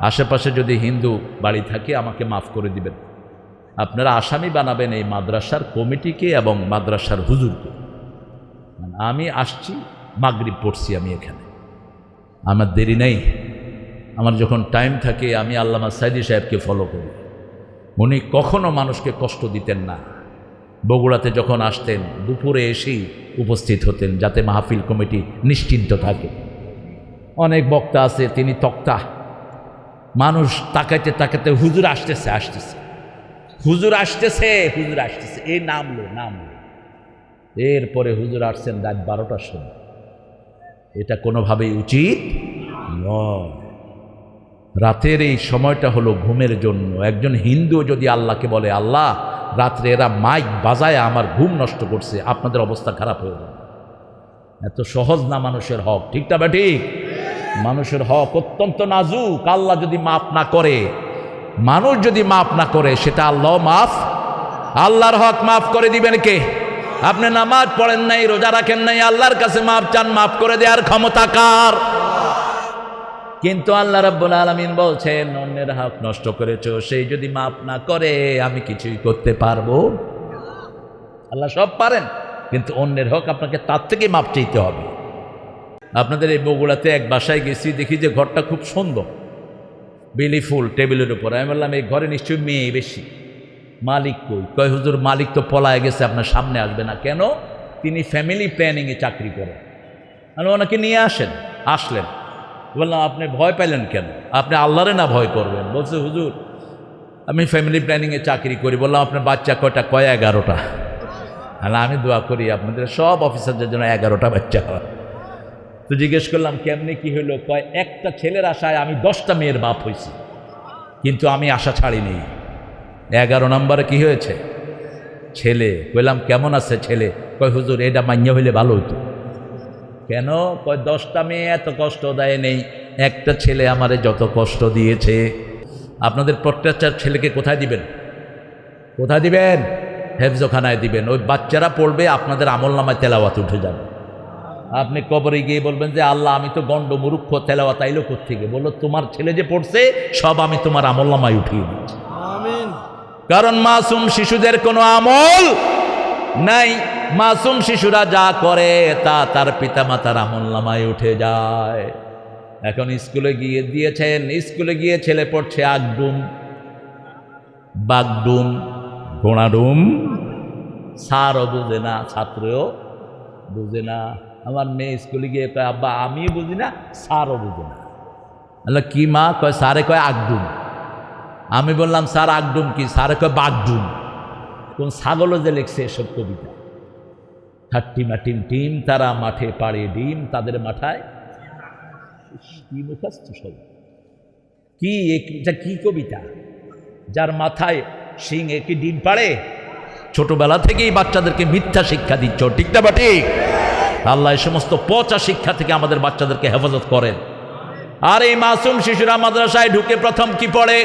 আশেপাশে যদি হিন্দু বাড়ি থাকে, আমাকে মাফ করে দিবেন। আপনারা আসামি বানাবেন এই মাদ্রাসার কমিটিকে এবং মাদ্রাসার হুজুরকে। আমি আসছি, মাগরিব পড়ছি আমি এখানে। আমার দেরি নেই। আমার যখন টাইম থাকে, আমি আল্লামা সাইদি সাহেবকে ফলো করি। উনি কখনো মানুষকে কষ্ট দিতেন না। বগুড়াতে যখন আসতেন, দুপুরে এসেই উপস্থিত হতেন, যাতে মাহফিল কমিটি নিশ্চিন্ত থাকে। অনেক বক্তা আছে, তিনি তক্তা। মানুষ তাকাইতে তাকাতে হুজুর আসতেছে আসতেছে। হুজুর আসতেছে হুজুর আসতেছে। এই নামলো নামলো। এরপরে হুজুর আসছেন রাত বারোটার সময়। এটা কোনোভাবেই উচিত নয়। রাতের এই সময়টা হলো ঘুমের জন্য। একজন হিন্দু যদি আল্লাহকে বলে, আল্লাহ, রাত্রে এরা মাইক বাজায়, আমার ঘুম নষ্ট করছে, আপনাদের অবস্থা খারাপ হয়ে যাবে। এত সহজ না মানুষের হক ঠিকটা বা ঠিক? মানুষের হক অত্যন্ত নাজুক। আল্লাহ যদি মাফ না করে, মানুষ যদি মাফ না করে, সেটা আল্লাহ মাফ। আল্লাহর হক মাফ করে দিবেন কে? আপনি নামাজ পড়েন নাই, রোজা রাখেন নাই, আল্লাহর কাছে মাফ চান, মাফ করে দেওয়ার ক্ষমতা কার? কিন্তু আল্লাহ রাব্বুল আলামিন বলছেন, অন্যের হক নষ্ট করেছ, সেই যদি মাফ না করে, আমি কিছুই করতে পারব। আল্লাহ সব পারেন, কিন্তু অন্যের হক আপনাকে তার থেকে মাপ চাইতে হবে। আপনাদের এই বগুড়াতে এক বাসায় গেছি, দেখি যে ঘরটা খুব সুন্দর। বেলি ফুল টেবিলের উপর। আমি বললাম, এই ঘরে নিশ্চয়ই মেয়ে বেশি। মালিক কই? কয়, হুজুর, মালিক তো পলায় গেছে, আপনার সামনে আসবে না। কেন? তিনি ফ্যামিলি প্ল্যানিংয়ে চাকরি করেন। আমি ওনাকে নিয়ে আসেন? আসলেন। বললাম, আপনি ভয় পেলেন কেন? আপনি আল্লাহরে না ভয় করবেন? বলছে, হুজুর, আমি ফ্যামিলি প্ল্যানিংয়ে চাকরি করি। বললাম, আপনার বাচ্চা কয়টা? কয়, এগারোটা। আর আমি দোয়া করি, আপনাদের সব অফিসারদের জন্য এগারোটা বাচ্চা হয়। তো জিজ্ঞেস করলাম, কেমনি কি হলো? কয়, একটা ছেলের আশায় আমি দশটা মেয়ের বাপ হয়েছি, কিন্তু আমি আশা ছাড়িনি। এগারো নম্বরে কি হয়েছে? ছেলে, কইলাম, কেমন আছে ছেলে? কয়, হুজুর, এটা মান্য হইলে ভালো হতো কেন? কয়, দশটা মেয়ে এত কষ্ট দেয় নেই, একটা ছেলে আমারে যত কষ্ট দিয়েছে। আপনাদের প্রত্যেকটা ছেলেকে কোথায় দিবেন? কোথায় দিবেন? হেফজোখানায় দিবেন। ওই বাচ্চারা পড়বে, আপনাদের আমল নামায় তেলাওয়াত উঠে যাবে। আপনি কবরে গিয়ে বলবেন যে আল্লাহ আমি তো গণ্ড মুরুক্ষ তেলাওয়াত আইলো কোথেকে বলল তোমার ছেলে যে পড়ছে সব আমি তোমার আমল নামায় উঠিয়ে দিচ্ছি কারণ মাসুম শিশুদের কোনো আমল নাই। মাসুম শিশুরা যা করে তা তার পিতামাতার আমল নামায় উঠে যায়। এখন স্কুলে গিয়ে দিয়েছেন স্কুলে গিয়ে ছেলে পড়ছে আগডুম বাগডুম ঘোড়াডুম। স্যারও বুঝে না ছাত্রও বুঝে না। আমার মেয়ে স্কুলে গিয়ে কয়, আব্বা, আমিও বুঝি না, স্যারও বুঝে না। আল্লাহ, কি মা? কয়, স্যারে কয় আগডুম আমি বললাম, স্যার আগডুম কি? স্যারে কয় বাগডুম কোন ছাগলও যে লিখছে এসব কবিতা। ঠাট্টি মাটিম টিম তারা মাঠে পাড়ে ডিম, তাদের মাথায় কি মুখাস্ত সব? কি এটা কি কবিতা? যার মাথায় সিং একটি ডিম পাড়ে? ছোটবেলা থেকেই বাচ্চাদেরকে মিথ্যা শিক্ষা দিচ্ছ, ঠিক না বা ঠিক? আল্লাহ এই সমস্ত পচা শিক্ষা থেকে আমাদের বাচ্চাদেরকে হেফাজত করেন। আর এই মাসুম শিশুরা মাদ্রাসায় ঢুকে প্রথম কি পড়ে?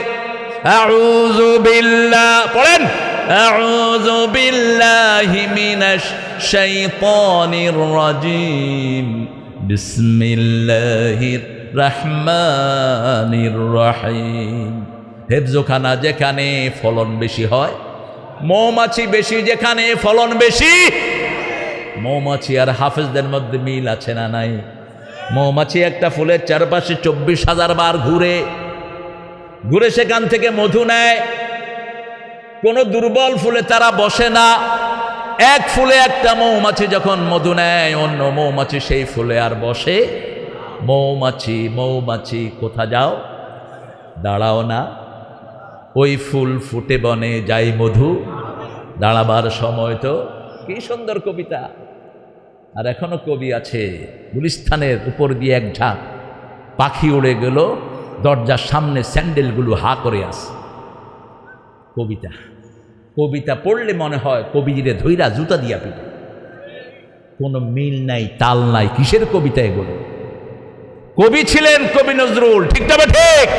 পড়েন। আউযু বিল্লাহি মিনাশ শাইতানির রাজিম। বিসমিল্লাহির রহমানির রহিম। হেফজোখানা যেখানে ফলন বেশি হয়, মৌমাছি বেশি যেখানে ফলন বেশি মৌমাছি আর হাফেজদের মধ্যে মিল আছে না নাই? মৌমাছি একটা ফুলের চারপাশে চব্বিশ হাজার বার ঘুরে। ঘুরে সেখান থেকে মধু নেয়। কোনো দুর্বল ফুলে তারা বসে না। এক ফুলে একটা মৌমাছি যখন মধু নেয়, অন্য মৌমাছি সেই ফুলে আর বসে। মৌমাছি মৌমাছি, কোথা যাও? দাঁড়াও না। ওই ফুল ফুটে বনে, যাই মধু। দাঁড়াবার সময় তো। কি সুন্দর কবিতা। আর এখনও কবি আছে। গুলিস্থানের উপর দিয়ে এক ঝাঁক। পাখি উড়ে গেল, দরজার সামনে স্যান্ডেলগুলো হা করে আস। কবিতা কবিতা পড়লে মনে হয় কবিরে ধৈরা জুতা দিয়া পিটে। কোনো মিল নাই, তাল নাই, কিসের কবিতা এগুলো? কবি ছিলেন কবি নজরুল, ঠিক তবে ঠিক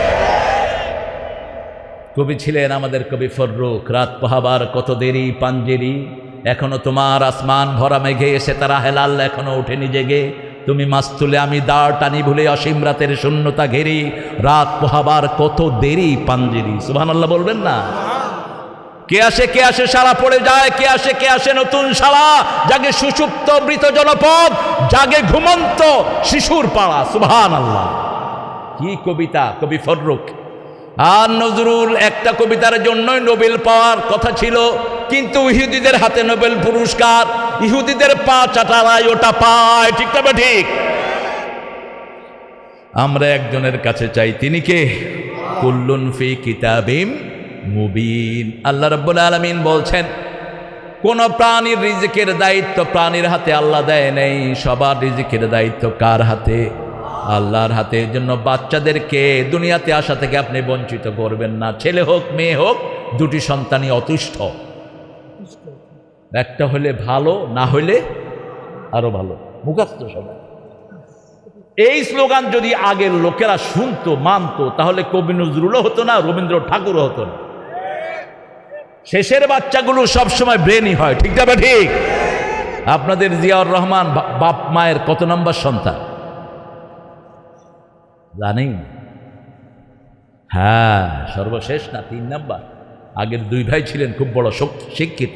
কবি ছিলেন আমাদের কবি ফররুখ, রাত পাহাবার কত দেরি, পাঞ্জেরি। এখনও তোমার আসমান ভরা মেঘে এসে তারা হেলাল এখনও ওঠেনি জেগে। তুমি মাছ তুলে আমি দাঁড় টানি ভুলে অসীম রাতের শূন্যতা ঘেরি। রাত পোহাবার কত দেরি পাঞ্জেরি। সুবহানাল্লাহ বলবেন না? কে আসে কে আসে সারা পড়ে যায়, কে আসে কে আসে নতুন সারা জাগে সুষুপ্ত মৃত জনপদ, জাগে ঘুমন্ত শিশুর পাড়া। সুবহান আল্লাহ কি কবিতা, কবি ফররুখ? আর নজরুল একটা কবিতার জন্যই নোবেল পাওয়ার কথা ছিল, কিন্তু ইহুদিদের হাতে নোবেল পুরস্কার, ইহুদিদের পা চাটারায় ওটা পায়। ঠিক তবে ঠিক আমরা একজনের কাছে চাই, তিনি কে? কুল্লুন ফি কিতাবিম মুবিন। আল্লাহ রাব্বুল আলামিন বলছেন, কোন প্রাণীর রিজিকের দায়িত্ব প্রাণীর হাতে আল্লাহ দেয় নেই, সবার রিজিকের দায়িত্ব কার হাতে? আল্লাহর হাতে জন্য বাচ্চাদেরকে দুনিয়াতে আসা থেকে আপনি বঞ্চিত করবেন না। ছেলে হোক, মেয়ে হোক, দুটি সন্তানই অতুষ্ঠ একটা হলে ভালো, না হলে আরও ভালো। মুখাস্ত সবাই। এই স্লোগান যদি আগের লোকেরা শুনতো, মানতো, তাহলে কবি নজরুলও হতো না, রবীন্দ্র ঠাকুরও হতো না। শেষের বাচ্চাগুলো সবসময় ব্রেনই হয়, ঠিক যাবে ঠিক? আপনাদের জিয়াউর রহমান বাপ মায়ের কত নম্বর সন্তান? জানেন হ্যাঁ সর্বশেষ না, তিন নাম্বার। আগের দুই ভাই ছিলেন খুব বড় শক- শিক্ষিত,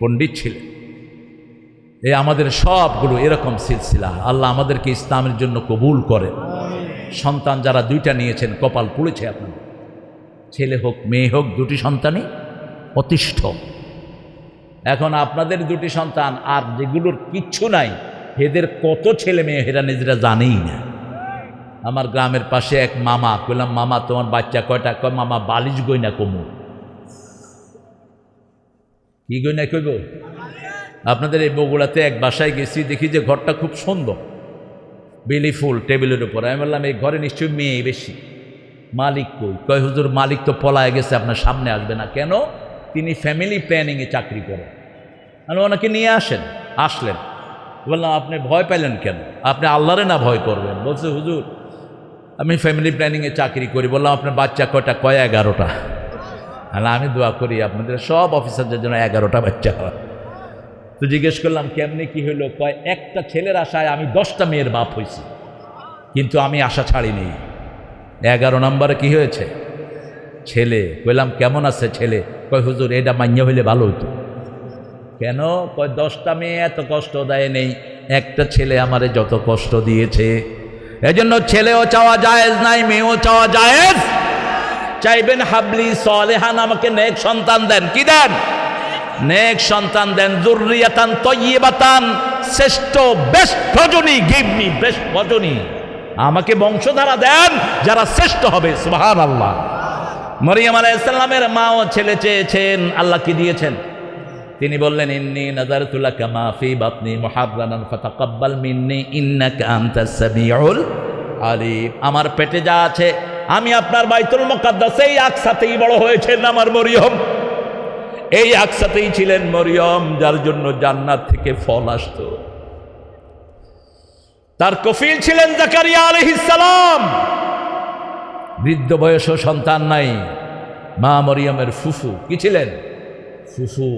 পণ্ডিত ছিলেন। এই আমাদের সবগুলো এরকম সিলসিলা। আল্লাহ আমাদেরকে ইসলামের জন্য কবুল করেন। সন্তান যারা দুইটা নিয়েছেন, কপাল পুড়েছে আপনাদের। ছেলে হোক, মেয়ে হোক, দুটি সন্তানই অতিষ্ঠ। এখন আপনাদের দুটি সন্তান, আর যেগুলোর কিচ্ছু নাই, এদের কত ছেলে মেয়ে, এরা নিজেরা জানেই না। আমার গ্রামের পাশে এক মামা, কইলাম, মামা, তোমার বাচ্চা কয়টা? কয়, মামা, বালিশ গইনা কমু। কি গইনা কইব? আপনাদের এই বগুড়াতে এক বাসায় গেছি, দেখি যে ঘরটা খুব সুন্দর, বেলি ফুল টেবিলের উপর। আমি বললাম, এই ঘরে নিশ্চয়ই মেয়ে বেশি। মালিক কই? কয়, হুজুর, মালিক তো পলায় গেছে, আপনার সামনে আসবে না। কেন? তিনি ফ্যামিলি প্ল্যানিংয়ে চাকরি করেন। আমি ওনাকে নিয়ে আসেন। আসলেন। বললাম, আপনি ভয় পেলেন কেন? আপনি আল্লাহরে না ভয় করবেন। বলছে, হুজুর আমি ফ্যামিলি প্ল্যানিংয়ে চাকরি করি, বললাম, আপনার বাচ্চা কয়টা? কয় এগারোটা? আর আমি দোয়া করি, আপনাদের সব অফিসারদের জন্য এগারোটা বাচ্চা হয়। তো জিজ্ঞেস করলাম, কেমনি কি হলো কয়, একটা ছেলের আশায় আমি দশটা মেয়ের বাপ হয়েছি কিন্তু আমি আশা ছাড়িনি। এগারো নম্বরে কি হয়েছে? ছেলে, কইলাম, কেমন আছে ছেলে? কয়, হুজুর, এটা মান্য হইলে ভালো হতো কেন? কয়, দশটা মেয়ে এত কষ্ট দেয় নেই, একটা ছেলে আমারে যত কষ্ট দিয়েছে। এজন্য ছেলেও চাওয়া জায়েজ নাই, মেয়েও চাওয়া জায়েজ। চাইবেন হাবলি সলেহান আমাকে নেক সন্তান দেন। কি দেন? নেক সন্তান দেন। জুরিয়াতান তৈবাতান শ্রেষ্ঠ, বেস্ট ভজনী মি বেস্ট ভজনী আমাকে বংশধারা দেন, যারা শ্রেষ্ঠ হবে সুবহান আল্লাহ মরিয়াম আলাইসাল্লামের মাও ছেলে চেয়েছেন, আল্লাহ কি দিয়েছেন? তিনি বললেন, ইন্নি নাজারতুল্লাহ কামা ফি বাতনি মুহাররানান ফাতাকাব্বাল মিন্নি, ইন্নাকা আনতাস সামিউল আলিম। আমার পেটে যা আছে, আমি আপনার বাইতুল মুকাদ্দাসেই আকসাতেই বড় হয়েছেন আমার মরিয়ম। এই আকসাতেই ছিলেন মরিয়ম, যার জন্য জান্নাত থেকে ফল আসতো। তার কফিল ছিলেন জাকারিয়া আলাইহিস সালাম। বৃদ্ধ বয়স সন্তান নাই। মা মরিয়মের ফুফু, কি ছিলেন? ফুফু।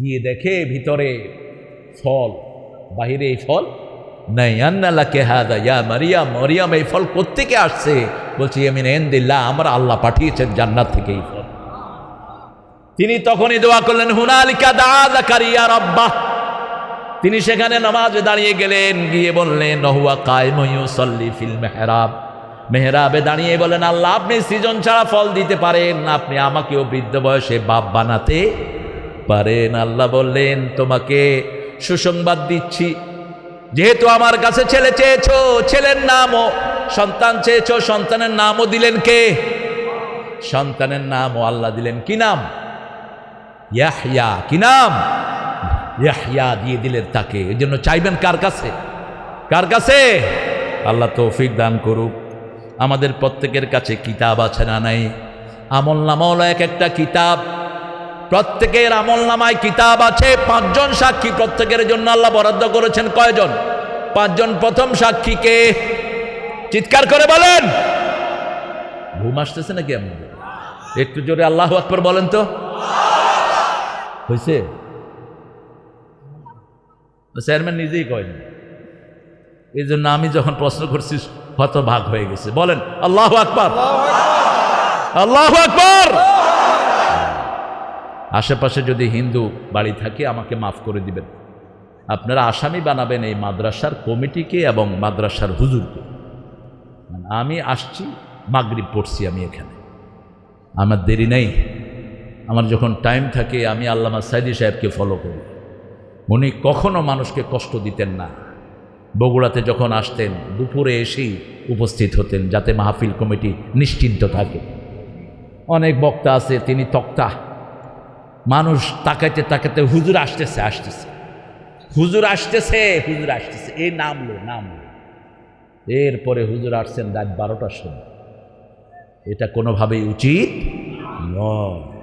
গিয়ে দেখে ভিতরে ফল, বাহিরে এই ফল নাই। আন্নাল্লাহকে হাদা, ইয়া মারিয়াম, মরিয়াম, এই ফল কোত্থেকে আসছে? বলছি আমিন এন্দিল্লাহ আমার আল্লাহ পাঠিয়েছেন জান্নাত থেকে এই ফল। তিনি তখনই দোয়া করলেন, হুনালিকা দা জাকারিয়া রব্বা তিনি সেখানে নামাজে দাঁড়িয়ে গেলেন, গিয়ে বললেন নহুয়া কায়ময়ু সল্লি ফিল মেহরাব। মেহরাবে দাঁড়িয়ে বলেন আল্লাহ, আপনি সৃজন ছাড়া ফল দিতে পারেন, আপনি আমাকেও বৃদ্ধ বয়সে বাপ বানাতে পারেন। আল্লাহ বললেন, তোমাকে সুসংবাদ দিচ্ছি। যেহেতু আমার কাছে ছেলে চেয়েছো, ছেলের নামও, সন্তান চেয়েছো, সন্তানের নামও দিলেন কে? সন্তানের নামও আল্লাহ দিলেন। কি নাম? ইয়াহইয়া। কি নাম? ইয়াহইয়া দিয়ে দিলেন তাকে। এই জন্য চাইবেন কার কাছে? কার কাছে? আল্লাহ তৌফিক দান করুক। আমাদের প্রত্যেকের কাছে কিতাব আছে না নাই? আমল নামাও এক একটা কিতাব প্রত্যেকের আমল নামায় কিতাব আছে, পাঁচজন সাক্ষী প্রত্যেকের জন্য আল্লাহ বরাদ্দ করেছেন কয়জন? পাঁচজন প্রথম সাক্ষীকে চিৎকার করে বলেন। ঘুম আসতেছে নাকি আমাদের একটু জোরে আল্লাহ আকবর বলেন তো। হয়েছে চেয়ারম্যান নিজেই কয়নি এই জন্য আমি যখন প্রশ্ন করছি হত ভাগ হয়ে গেছে। বলেন, আল্লাহ আকবর। আল্লাহ আকবর। আশেপাশে যদি হিন্দু বাড়ি থাকে, আমাকে মাফ করে দিবেন। আপনারা আসামি বানাবেন এই মাদ্রাসার কমিটিকে এবং মাদ্রাসার হুজুরকে। মানে আমি আসছি, মাগরিব পড়ছি আমি এখানে। আমার দেরি নেই। আমার যখন টাইম থাকে, আমি আল্লামা সাইদি সাহেবকে ফলো করি। উনি কখনো মানুষকে কষ্ট দিতেন না। বগুড়াতে যখন আসতেন, দুপুরে এসেই উপস্থিত হতেন, যাতে মাহফিল কমিটি নিশ্চিন্ত থাকে। অনেক বক্তা আছে, তিনি তক্তা। মানুষ তাকাইতে তাকাইতে হুজুর আসতেছে আসতেছে। হুজুর আসতেছে হুজুর আসতেছে। এই নামলো নামলো। এরপরে হুজুর আসছেন রাত বারোটার সময়। এটা কোনোভাবেই উচিত নয়।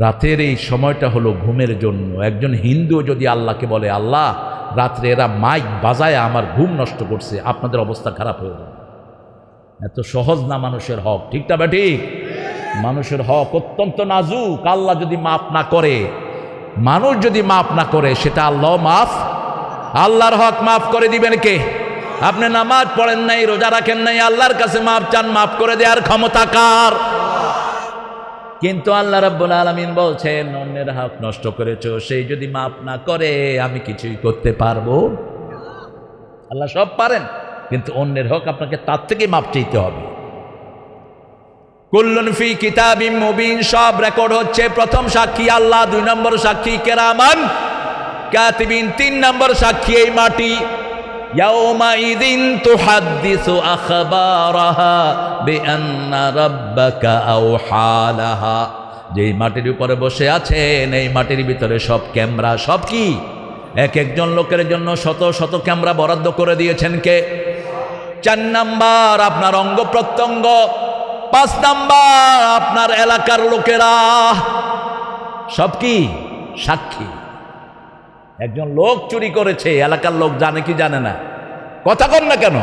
রাতের এই সময়টা হলো ঘুমের জন্য। একজন হিন্দু যদি আল্লাহকে বলে, আল্লাহ, রাত্রে এরা মাইক বাজায়, আমার ঘুম নষ্ট করছে, আপনাদের অবস্থা খারাপ হয়ে যাবে। এত সহজ না মানুষের হক ঠিকটা বা ঠিক? মানুষের হক অত্যন্ত নাজুক, আল্লাহ যদি মাফ না করে, মানুষ যদি মাফ না করে, সেটা আল্লাহ মাফ। আল্লাহর হক মাফ করে দিবেন কে? আপনি নামাজ পড়েন নাই, রোজা রাখেন নাই, আল্লাহর কাছে মাফ চান, মাফ করে দেওয়ার ক্ষমতা কার? কিন্তু আল্লাহ রাব্বুল আলামিন বলছেন, অন্যের হক নষ্ট করেছ, সেই যদি মাফ না করে, আমি কিছুই করতে পারব। আল্লাহ সব পারেন, কিন্তু অন্যের হক আপনাকে তার থেকে মাপ চাইতে হবে। কুল্লুন ফি কিতাবিম মুবিন, সব রেকর্ড হচ্ছে। প্রথম সাক্ষী আল্লাহ, দুই নম্বর সাক্ষী কেরামান। কাতিবিন, তিন নম্বর সাক্ষী এই মাটি। ইয়াউমাইদিন তুহাদ্দিসু আখবারাহা বিআন্না রাব্বাকা আওহালাহা যেই মাটির উপরে বসে আছেন, এই মাটির ভিতরে সব ক্যামেরা, সব কি? এক একজন লোকের জন্য শত শত ক্যামেরা বরাদ্দ করে দিয়েছেন কে? চার নাম্বার, আপনার অঙ্গ প্রত্যঙ্গ। পাঁচ নাম্বার আপনার এলাকার লোকেরা। সব কি? সাক্ষী। একজন লোক চুরি করেছে, এলাকার লোক জানে কি জানে না। কথা কন না কেন?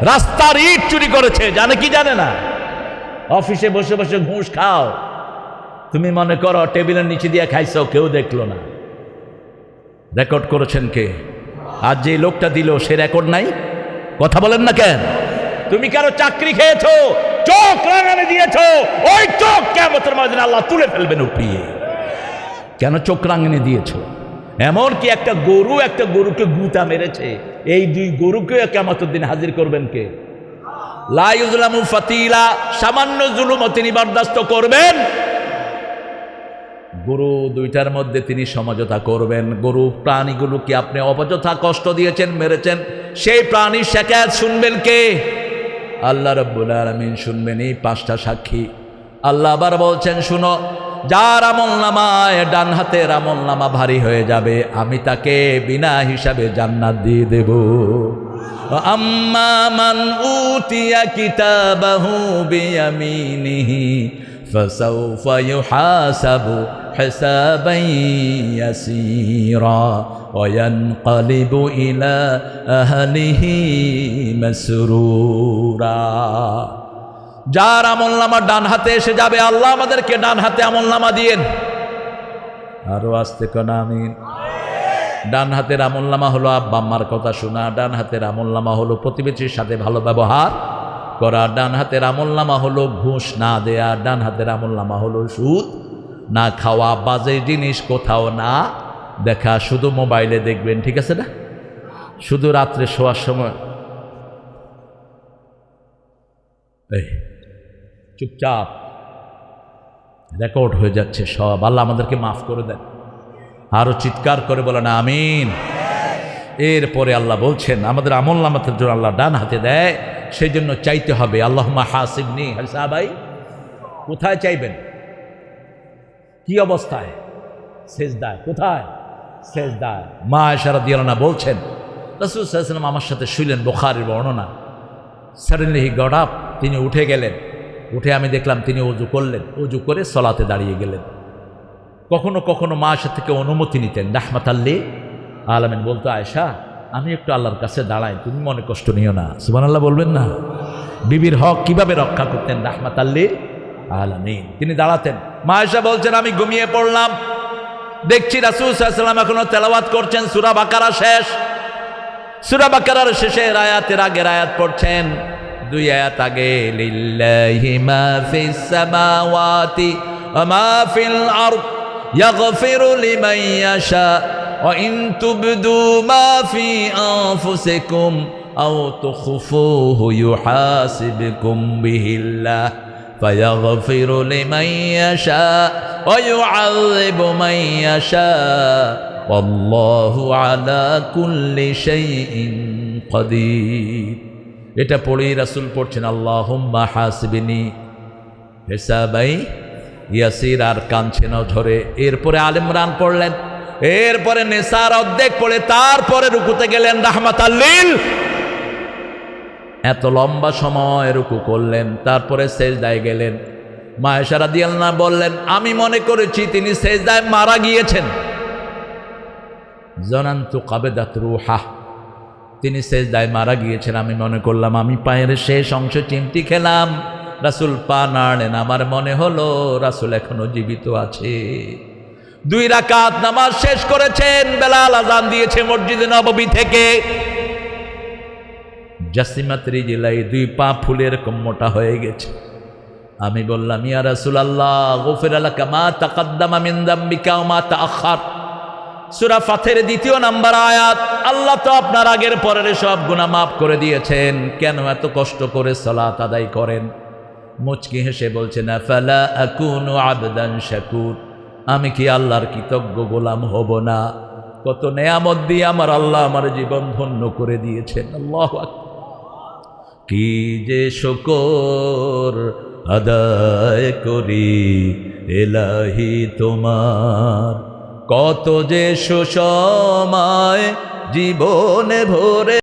রাস্তার ইট চুরি করেছে, জানে কি জানে না? অফিসে বসে বসে ঘুষ খাও। তুমি মনে করো টেবিলের নিচে দিয়ে খাইছো, কেউ দেখল না। রেকর্ড করেছেন কে? আর যে লোকটা দিল, সে রেকর্ড নাই? কথা বলেন না কেন? তুমি কারও চাকরি খেয়েছো চোখ রাঙানে দিয়েছ। ওই চোখ কেমতের মাঝে আল্লাহ তুলে ফেলবেন উপড়িয়ে কেন চোখ রাঙানে দিয়েছ? এমন কি একটা গরু একটা গরুকে গুতা মেরেছে। এই দুই গরুকে কেমতের দিন হাজির করবেন কে? লাইজলামু ফাতিলা, সামান্য জুলুম তিনি বরদাস্ত করবেন। গরু দুইটার মধ্যে তিনি সমঝোতা করবেন। গরু প্রাণীগুলোকে আপনি অপযথা কষ্ট দিয়েছেন, মেরেছেন। সেই প্রাণীর শেখায়ত শুনবেন কে? আল্লাহ রব্বুল আলমিন শুনবেন এই পাঁচটা সাক্ষী। আল্লাহ আবার বলছেন, শুনো, যার আমল নামায় ডান হাতের আমল নামা ভারী হয়ে যাবে, আমি তাকে বিনা হিসাবে জান্নাত দিয়ে দেব। আম্মা মান উতিয়া কিতাবাহু বিয়ামিনিহি فسوف يحاسب حسابا يسيرا وينقلب إلى أهله مسرورا যার আমল নামা ডান হাতে এসে যাবে আল্লাহ আমাদেরকে ডান হাতে আমল নামা দিয়েন আরো আসতে কোন আমিন ডান হাতের আমল নামা হলো আব্বা আম্মার কথা শোনা ডান হাতের আমল নামা হলো প্রতিবেশীর সাথে ভালো ব্যবহার করা ডান হাতের আমল নামা হলো ঘুষ, না দেয়া, ডান হাতের আমল নামা হলো সুদ, না খাওয়া, বাজে জিনিস কোথাও না দেখা, শুধু মোবাইলে দেখবেন, ঠিক আছে না? শুধু রাত্রে শোয়ার সময়। এই, চুপচাপ। রেকর্ড হয়ে যাচ্ছে সব। আল্লাহ আমাদেরকে মাফ করে দেন। আরও চিৎকার করে বলে না আমিন। এরপরে আল্লাহ বলছেন, আমাদের আমল নামাতের জন্য আল্লাহ ডান হাতে দেয়। সেই জন্য চাইতে হবে। আল্লাহ হাসিবনি। ভাই কোথায় চাইবেন? কি অবস্থায়? শেষ দায় কোথায়? শেষ দায় মা এসারা দিয়ালনা বলছেন, রসুল আমার সাথে শুইলেন বোখারের বর্ণনা। সাডেনলি গড আপ তিনি উঠে গেলেন। উঠে আমি দেখলাম তিনি অজু করলেন। অজু করে সলাতে দাঁড়িয়ে গেলেন। কখনো কখনো মা সে থেকে অনুমতি নিতেন। রাহমাত আল্লি আলমিন বলতো আয়সা আমি একটু আল্লাহর কাছে দাঁড়াই, তুমি মনে কষ্ট নিও না। সুবান আল্লাহ বলবেন না? বিবির হক কীভাবে রক্ষা করতেন? রাহমাত আল্লি আলমিন। তিনি দাঁড়াতেন। মা আয়সা বলছেন, আমি ঘুমিয়ে পড়লাম। দেখছি রাসুল এখনও তেলাওয়াত করছেন। সুরা বাকারা শেষ। সুরা বাকারার শেষে রায়াতের আগে আয়াত পড়ছেন। দুই আয়াত আগে, লিল্লাহি মা ফিস সামাওয়াতি ওয়া মা ফিল আরদ, ইয়াগফিরু লিমান ইয়াশা। ওয়া ইন তুবদু মা ফি আনফুসিকুম আও তুখফুহু ইউহাসিবকুম বিহিল্লাহ فيغفر لمن يشاء ويعذب من يشاء والله على كل شيء قدير এটা পড়েই রাসূল পড়ছেন আল্লাহুম্মা হাসিবিনি হিসাবাই ইয়াসির আর কাঁদছেন ঝরে এরপরে আলিমরান পড়লেন এরপরে নেশার অর্ধেক পড়ে, তারপরে রুকুতে গেলেন রাহমাত আল্লিল এত লম্বা সময় রুকু করলেন, তারপরে সেজদায় গেলেন। মায়েশারা দিয়ালনা বললেন, আমি মনে করেছি তিনি শেষ সেজদায় মারা গিয়েছেন। জনান্তু কাবেদাত রুহা, তিনি সেজদায় মারা গিয়েছেন। আমি মনে করলাম, আমি পায়ের শেষ অংশ চিমটি খেলাম। রাসুল পা নাড়লেন, আমার মনে হলো রাসুল এখনও জীবিত আছে। দুই রাকাত নামাজ শেষ করেছেন, বেলাল আজান দিয়েছে মসজিদে নববী থেকে। জাসিমাত্রি জেলায় দুই পা ফুলের কম মোটা হয়ে গেছে। আমি বললাম, ইয়া রাসুল আল্লাহ গফির আলাকা মা তাকাদ্দামা মিন দাম্বিকা ওয়া মা তাআখার সূরা ফাতের দ্বিতীয় নাম্বার আয়াত, আল্লাহ তো আপনার আগের পরের সব গুনাহ মাফ করে দিয়েছেন। কেন এত কষ্ট করে সালাত আদায় করেন? মুচকি হেসে বলছেন, আফালা আকুনু আবদান শাকুর? আমি কি আল্লাহর কৃতজ্ঞ গোলাম হব না? কত নেয়ামত দিয়ে আমার আল্লাহ আমার জীবন ধন্য করে দিয়েছেন। আল্লাহ কি যে শকর আদায় করি এলাহি তোমার। কত যে সুসময় জীবনে ভরে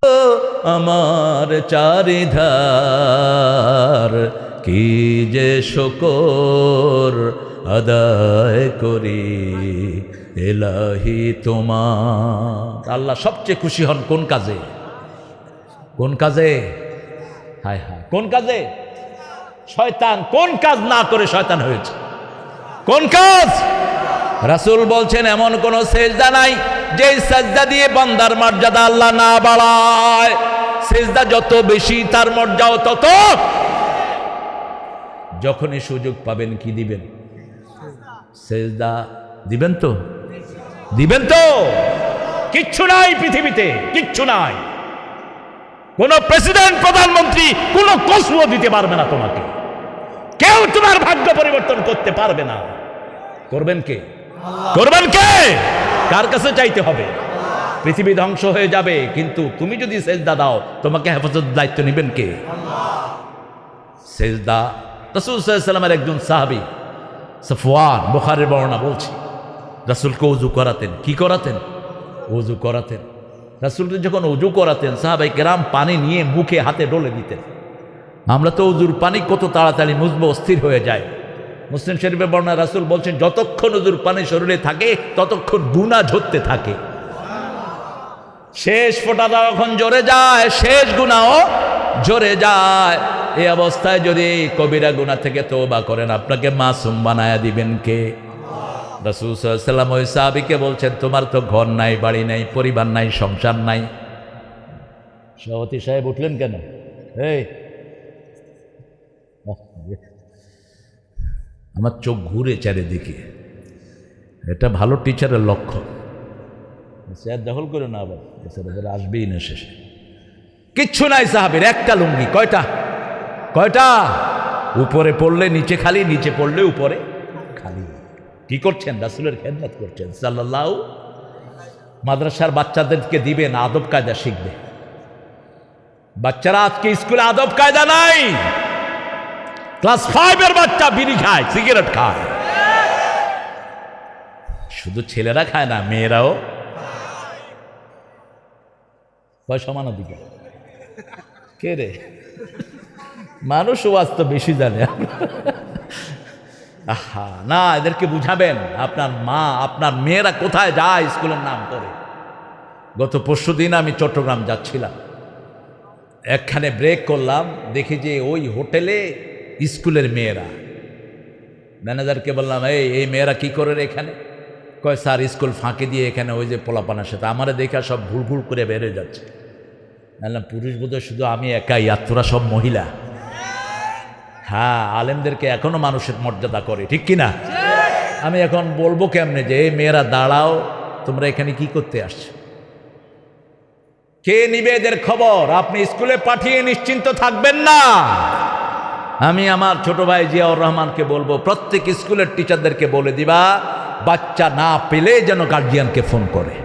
আমার চারিধার। কি যে শকর আদায় করি, এলাহি তোমার। আল্লাহ সবচেয়ে খুশি হন কোন কাজে? কোন কাজে? হায় হায়, কোন কাজে? শয়তান কোন কাজ না করে শয়তান হয়েছে? কোন কাজ? রাসূল বলছেন, এমন কোন সেজদা নাই যে সেজদা দিয়ে বান্দার মর্যাদা আল্লাহ না বাড়ায়। সেজদা যত বেশি, তার মর্যাদাও তত। যখনই সুযোগ পাবেন কি দিবেন? সেজদা দিবেন তো? দিবেন তো? কিচ্ছু নাই পৃথিবীতে, কিচ্ছু নাই। কোন প্রেসিডেন্ট, প্রধানমন্ত্রী কোন কসুও দিতে পারবে না তোমাকে। কেউ তোমার ভাগ্য পরিবর্তন করতে পারবে না। করবেন কে? করবেন কে? কার কাছে চাইতে হবে? পৃথিবী ধ্বংস হয়ে যাবে, কিন্তু তুমি যদি সেজদা দাও, তোমাকে হেফাজত দায়িত্ব নেবেন কে? সেজদা, রসুল সাল্লামের একজন সাহাবি সফওয়ান, বুখারের বর্ণনা বলছি, রাসুলকে উজু করাতেন। কি করাতেন? উজু করাতেন। রাসুলকে যখন উজু করাতেন সাহাবাই কেরাম পানি নিয়ে মুখে হাতে ডলে দিতেন। আমরা তো উজুর পানি কত তাড়াতাড়ি মুজবো অস্থির হয়ে যায়। মুসলিম শরীফের বর্ণনা রাসুল বলছেন, যতক্ষণ উজুর পানি শরীরে থাকে, ততক্ষণ গুণা ঝরতে থাকে। শেষ ফোঁটাটা যখন জোরে যায়, শেষ গুণাও জোরে যায়। এই অবস্থায় যদি কবিরা গুণা থেকে তোবা করেন, আপনাকে মাসুম বানায়া দিবেন কে? ওই সাহাবিকে বলছেন, তোমার তো ঘর নাই, বাড়ি নাই, পরিবার নাই, সংসার নাই। সভাপতি সাহেব উঠলেন কেন? এই ইয়ে। আমার চোখ ঘুরে চারিদিকে। এটা ভালো টিচারের লক্ষ্য স্যার দখল করে না আবার। আসবেই না শেষে। কিচ্ছু নাই সাহাবের, একটা লুঙ্গি, কয়টা? কয়টা? উপরে পড়লে নিচে খালি, নিচে পড়লে উপরে খালি। কি করছেন? রাসুলের খেদমত করছেন। সাল্লাহ মাদ্রাসার বাচ্চাদেরকে দিবেন, আদব কায়দা শিখবে। বাচ্চারা আজকে স্কুলে আদব কায়দা নাই। ক্লাস ফাইভের বাচ্চা বিড়ি খায়, সিগারেট খায়। শুধু ছেলেরা খায় না, মেয়েরাও। সমান অধিকার কে রে? মানুষ ওয়াজ তো বেশি জানে। আহা, না, এদেরকে বুঝাবেন, আপনার মা, আপনার মেয়েরা কোথায় যায় স্কুলের নাম করে। গত পরশু দিন আমি চট্টগ্রাম যাচ্ছিলাম। একখানে ব্রেক করলাম, দেখি যে ওই হোটেলে স্কুলের মেয়েরা। ম্যানেজারকে বললাম, এই এই মেয়েরা কি করে এখানে? কয়, স্যার, স্কুল ফাঁকে দিয়ে এখানে ওই যে পোলাপানের সাথে আমারে দেখা সব ভুল ভুল করে বেড়ে যাচ্ছে। বললাম, পুরুষ বোধহয় শুধু আমি একাই, আর তোরা সব মহিলা। হ্যাঁ আলেমদেরকে এখনও মানুষের মর্যাদা করে, ঠিক কি না আমি এখন বলব কেমনে যে মেয়েরা দাঁড়াও, তোমরা এখানে কি করতে আসছো? কে নিবে এদের খবর? আপনি স্কুলে পাঠিয়ে নিশ্চিন্ত থাকবেন না। আমি আমার ছোট ভাই জিয়াউর রহমানকে বলব, প্রত্যেক স্কুলের টিচারদেরকে বলে দিবা, বাচ্চা না পেলে যেন গার্জিয়ানকে ফোন করে।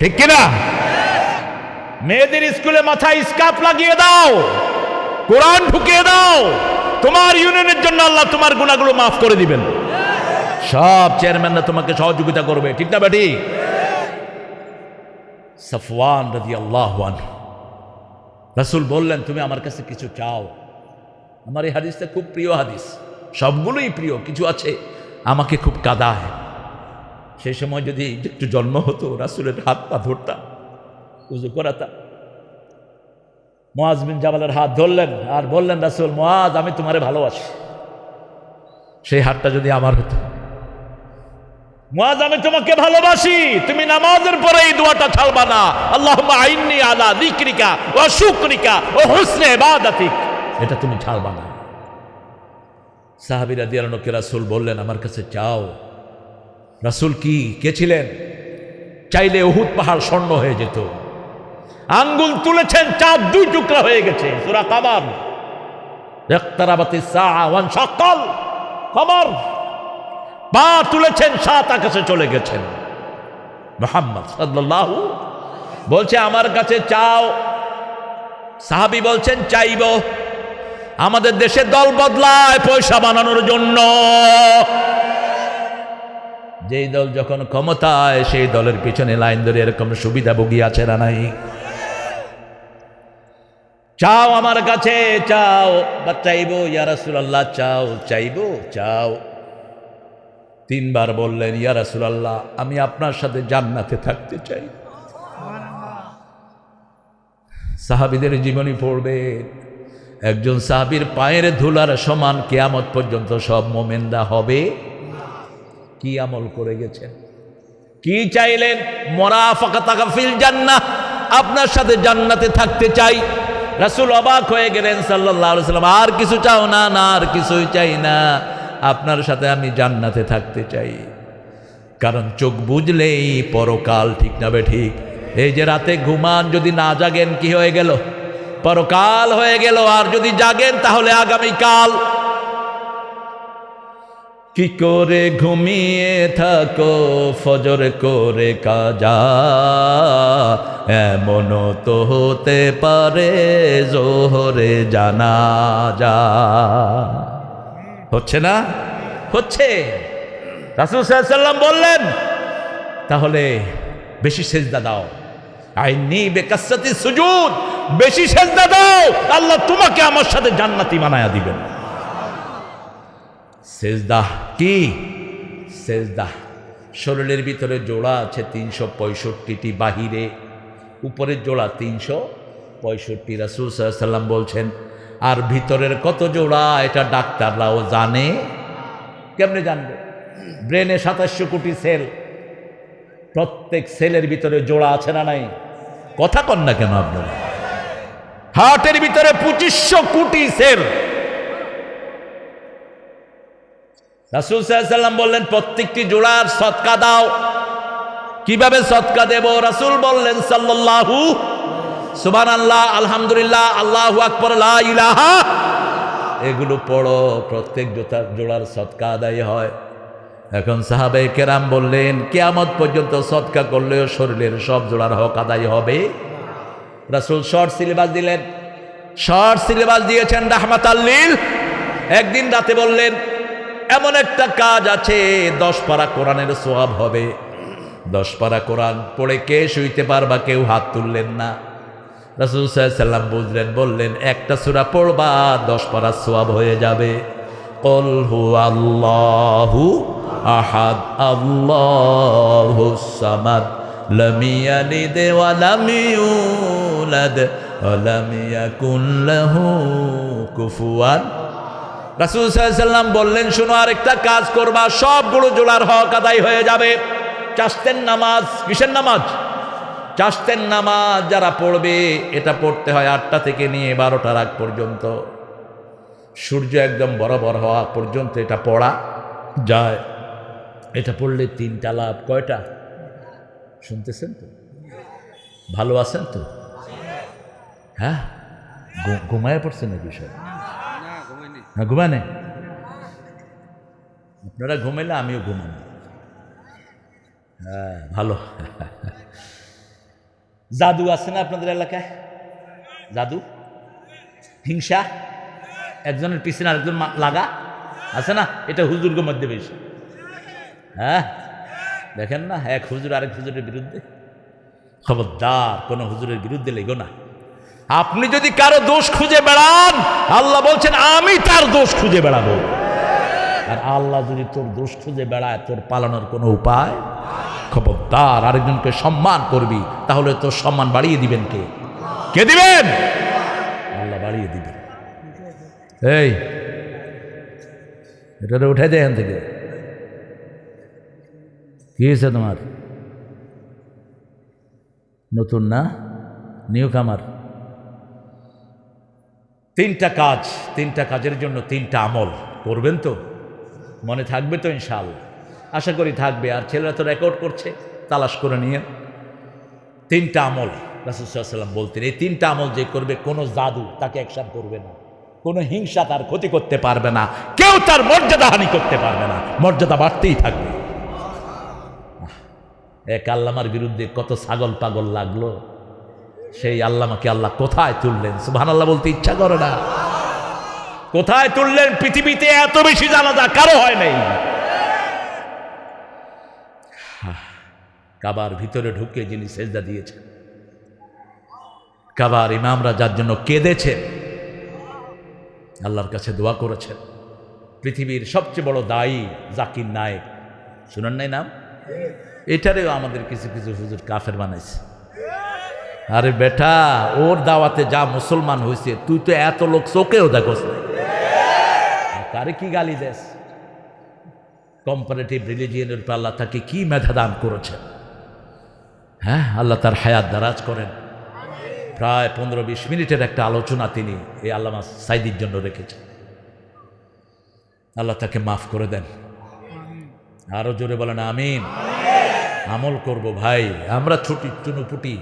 ঠিক কিনা? মেয়েদের স্কুলে মাথায় স্কার্ফ লাগিয়ে দাও, কোরআন ঢুকিয়ে দাও। তোমার ইউনিয়নের জন্য আল্লাহ তোমার গুণাগুলো মাফ করে দিবেন। সব চেয়ারম্যানরা তোমাকে সহযোগিতা করবে, ঠিক না বেটি? সফওয়ান রাজি আল্লাহ রাসুল বললেন, তুমি আমার কাছে কিছু চাও। আমার এই হাদিসটা খুব প্রিয় হাদিস। সবগুলোই প্রিয়, কিছু আছে আমাকে খুব কাদায়। সেই সময় যদি একটু জন্ম হতো, রাসুলের হাত পা ধরতাম, উজু করাতাম। মোয়াজ বিন হাত ধরলেন আর বললেন, রাসুল মোয়াজ আমি তোমারে ভালোবাসি। সেই হাতটা যদি আমার হতো। মোয়াজ আমি তোমাকে ভালোবাসি। তুমি নামাজের পরে এই দোয়াটা ছাড়বা না। আল্লাহ আইনি আলা দিক্রিকা ও শুক্রিকা ও হুসনে বাদাতিক এটা তুমি ছাড়বা না। সাহাবিরা দিয়ালনকে রাসুল বললেন, আমার কাছে চাও। রাসুল কি? কে ছিলেন? চাইলে উহুদ পাহাড় স্বর্ণ হয়ে যেত। আঙ্গুল তুলেছেন চাঁদ দুই টুকরা হয়ে গেছে। সুরা কামার একতারাবাতি ওয়ান সকাল কামার। পা তুলেছেন, সাত আকাশে চলে গেছেন। মোহাম্মদ সাল্লাল্লাহু বলছে, আমার কাছে চাও। সাহাবি বলছেন, চাইব। আমাদের দেশে দল বদলায় পয়সা বানানোর জন্য। যেই দল যখন ক্ষমতায়, সেই দলের পিছনে লাইন ধরে এরকম সুবিধাভোগী আছে না নাই? চাও আমার কাছে, চাও। বা চাইব ইয়ারাসুল্লাহ চাও, চাইব, চাও। তিনবার বললেন ইয়ারাসুল্লাহ আমি আপনার সাথে জান্নাতে থাকতে চাই। সাহাবিদের জীবনী পড়বে একজন সাহাবির পায়ের ধুলার সমান কেয়ামত পর্যন্ত সব মোমেন্দা হবে। কি আমল করে গেছেন? কি চাইলেন? মরা ফাঁকা ফিল জান্না আপনার সাথে জান্নাতে থাকতে চাই। রাসুল অবাক হয়ে গেলেন সাল্লাম আর কিছু চাও না না, আর কিছুই চাই না। আপনার সাথে আমি জান্নাতে থাকতে চাই। কারণ চোখ বুঝলেই পরকাল ঠিক না ঠিক। এই যে রাতে ঘুমান, যদি না জাগেন, কি হয়ে গেল? পরকাল হয়ে গেল, আর যদি জাগেন, তাহলে আগামীকাল কি করে ঘুমিয়ে থাকো? ফজর করে কাজা। এমন তো হতে পারে জোহরে জানা যা হচ্ছে না? হচ্ছে। রাসুল সাল্লাম বললেন, তাহলে বেশি সেজদা দাও। আইনি বেকাসাতি সুজুদ, বেশি সেজদা দাও। আল্লাহ তোমাকে আমার সাথে জান্নাতি বানায়া দিবেন। সেজদাহ কি? সেজদাহ শরীরের ভিতরে জোড়া আছে তিনশো পঁয়ষট্টিটি বাহিরে। উপরের জোড়া তিনশো পঁয়ষট্টি। রাসুল সাল্লাম বলছেন, আর ভিতরের কত জোড়া, এটা ডাক্তাররাও জানে। কেমনে জানবে? ব্রেনে সাতাশশো কোটি সেল। প্রত্যেক সেলের ভিতরে জোড়া আছে না নাই? কথা কন না কেন আপনারা? হার্টের ভিতরে পঁচিশশো কোটি সেল। রাসুল সাল্লাম বললেন, প্রত্যেকটি জোড়ার সৎকা দাও। কীভাবে সৎকা দেব? রাসুল বললেন, সাল্লাল্লাহু সুবান আল্লাহ আলহামদুলিল্লাহ, আল্লাহু আকবর ইলাহা এগুলো পড়ো। প্রত্যেক জোতা, জোড়ার সৎকা আদায় হয়। এখন সাহাবে কেরাম বললেন, কেয়ামত পর্যন্ত সৎকা করলেও শরীরের সব জোড়ার হক আদায় হবে। রাসুল শর্ট সিলেবাস দিলেন। শর্ট সিলেবাস দিয়েছেন রাহমাত আল্লিল একদিন রাতে বললেন এমন একটা কাজ আছে, দশ পারা কোরআনের সোয়াব হবে। দশ পারা কোরআন পড়ে কে শুইতে পারবা, কেউ হাত তুললেন না। রাসুল সাল্লাম বুঝলেন, বললেন, একটা সুরা পড়বা, দশ পারা সোয়াব হয়ে যাবে। কল আল্লাহু আহাদ, আল্লাহ সামাদ লামিয়ানি দেওয়া লামিউলাদ লামিয়া কুল্লাহু কুফুয়ান। রাসুল সাল্লাম বললেন, শোনো, আরেকটা কাজ করবা, সবগুলো জোড়ার হক আদায় হয়ে যাবে। চাষতেন নামাজ, কিসের নামাজ? চাষতেন নামাজ যারা পড়বে, এটা পড়তে হয় আটটা থেকে নিয়ে বারোটার আগ পর্যন্ত। সূর্য একদম বরাবর হওয়া পর্যন্ত এটা পড়া যায়। এটা পড়লে তিনটা লাভ, কয়টা? শুনতেছেন তো? ভালো আছেন তো? হ্যাঁ? ঘুমায় পড়ছে নাকি সব হ্যাঁ ঘুমানে? আপনারা ঘুমাইলে আমিও ঘুমান হ্যাঁ ভালো। জাদু আছে না আপনাদের এলাকায়? জাদু? হিংসা? একজনের পিছনে আরেকজন লাগা? আছে না? এটা হুজুরগো মধ্যে বেশি। হ্যাঁ? দেখেন না, এক হুজুর আরেক হুজুরের বিরুদ্ধে? খবরদার, কোন হুজুরের বিরুদ্ধে লেগো না। আপনি যদি কারও দোষ খুঁজে বেড়ান, আল্লাহ বলছেন, আমি তার দোষ খুঁজে বেড়াবো। আর আল্লাহ যদি তোর দোষ খুঁজে বেড়ায়, তোর পালানোর কোনো উপায়? খবরদার, আরেকজনকে সম্মান করবি, তাহলে তোর সম্মান বাড়িয়ে দিবেন কে? কে দিবেন? আল্লাহ বাড়িয়ে দিবেন। এই, এটা উঠে যায় এখান থেকে। কি হয়েছে তোমার? নতুন না? নিউ কামার তিনটা কাজ, তিনটা কাজের জন্য তিনটা আমল। করবেন তো? মনে থাকবে তো ইনশাআল্লাহ? আশা করি থাকবে। আর ছেলেরা তো রেকর্ড করছে, তালাশ করে নিয়ে। তিনটা আমল রাসুসাল্লাম বলতেন, এই তিনটা আমল যে করবে, কোনো জাদু তাকে অ্যাকশন করবে না। কোনো হিংসা তার ক্ষতি করতে পারবে না। কেউ তার মর্যাদা হানি করতে পারবে না। মর্যাদা বাড়তেই থাকবে। এক আল্লামার বিরুদ্ধে কত ছাগল পাগল লাগল। সেই আল্লামাকে আল্লাহ কোথায় তুললেন? সুবহান আল্লাহ বলতে ইচ্ছা করে না। কোথায় তুললেন? পৃথিবীতে এত বেশি জানাজা কারও হয় নাই। কাবার ভিতরে ঢুকে যিনি সেজদা দিয়েছেন। কাবার ইমামরা যার জন্য কেঁদেছেন, আল্লাহর কাছে দোয়া করেছেন। পৃথিবীর সবচেয়ে বড় দায়ী জাকির নায়েক। শুনেন নাই নাম? এটারেও আমাদের কিছু কিছু হুজুর কাফের বানাইছে। আরে বেটা, ওর দাওয়াতে যা মুসলমান হয়েছে তুই তো এত লোক চোখেও দেখোস না কারে কি গালি দেস? কম্পারেটিভ রিলিজিয়নের উপর আল্লাহ তাকে কি মেধা দান করেছেন? হ্যাঁ আল্লাহ তার হায়াত দারাজ করেন। প্রায় পনেরো বিশ মিনিটের একটা আলোচনা তিনি এই আল্লামা সাইদির জন্য রেখেছেন। আল্লাহ তাকে মাফ করে দেন। আরও জোরে বলেন, আমিন। আমল করব ভাই, আমরা ছুটি চুনুপুটি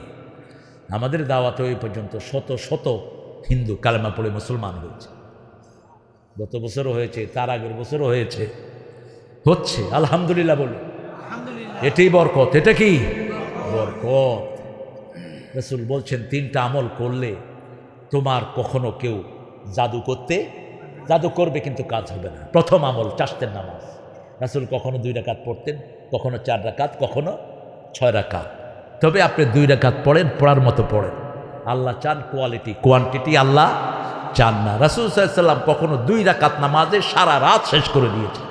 আমাদের দাওয়াতে ওই পর্যন্ত শত শত হিন্দু কালেমা পড়ে মুসলমান হয়েছে। গত বছরও হয়েছে তার আগের বছরও হয়েছে। হচ্ছে আলহামদুলিল্লাহ বলি এটাই বরকত এটা কি? বরকত। রসুল বলছেন তিনটা আমল করলে তোমার কখনো কেউ জাদু করতে জাদু করবে কিন্তু কাজ হবে না। প্রথম আমল চাষতেন নামাজ। রাসুল কখনো দুই রাকাত পড়তেন কখনো চার রাকাত কখনো ছয় রাকাত। তবে আপনি দুই রেখাত পড়েন, পড়ার মতো পড়েন। আল্লাহ চান কোয়ালিটি কোয়ান্টিটি আল্লাহ চান না। রাসুল সাল্লাম কখনো দুই রাকাত নামাজে সারা রাত শেষ করে দিয়েছেন।